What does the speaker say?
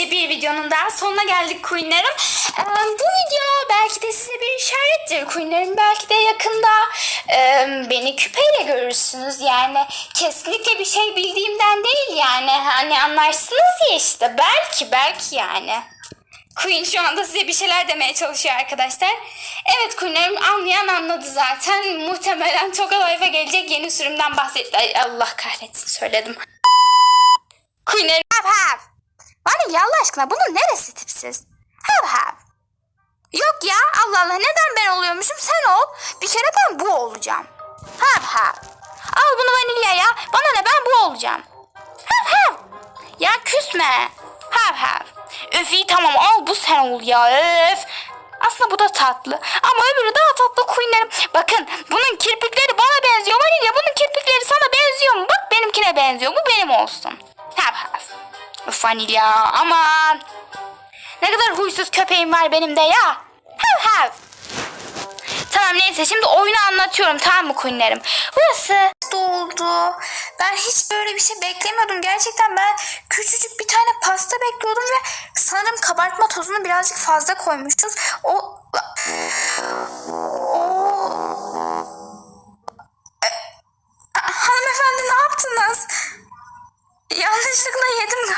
Böylece bir videonun daha sonuna geldik Queenlerim. Ee, bu video belki de size bir işarettir Queenlerim. Belki de yakında beni küpeyle görürsünüz. Yani kesinlikle bir şey bildiğimden değil yani. Hani anlarsınız ya işte. Belki belki yani. Queen şu anda size bir şeyler demeye çalışıyor arkadaşlar. Evet Queen'lerim anlayan anladı zaten. Muhtemelen Toga Life'a gelecek yeni sürümden bahsetti. Ay, Allah kahretsin söyledim. Queen'lerim ya Allah aşkına bunun neresi tipsiz? Have have. Yok ya Allah Allah neden ben oluyormuşum sen ol. Bir kere ben bu olacağım. Have have. Al bunu vanilyaya. Bana ne ben bu olacağım. Have have. Ya küsme. Have have. Öf iyi tamam al bu sen ol ya öf. Aslında bu da tatlı. Ama öbürü daha tatlı Queen'lerim. Bakın bunun kirpikleri bana benziyor. Vanilya bunun kirpikleri sana benziyor mu? Bak benimkine benziyor. Bu benim olsun. Have have. Fanilya aman. Ne kadar huysuz köpeğim var benim de ya. Hav hav. Tamam neyse şimdi oyunu anlatıyorum tamam mı Kunlerim? Burası doldu. Ben hiç böyle bir şey beklemiyordum. Gerçekten ben küçücük bir tane pasta bekliyordum ve sanırım kabartma tozunu birazcık fazla koymuşuz. O... o... E, hanımefendi ne yaptınız? Yanlışlıkla yedim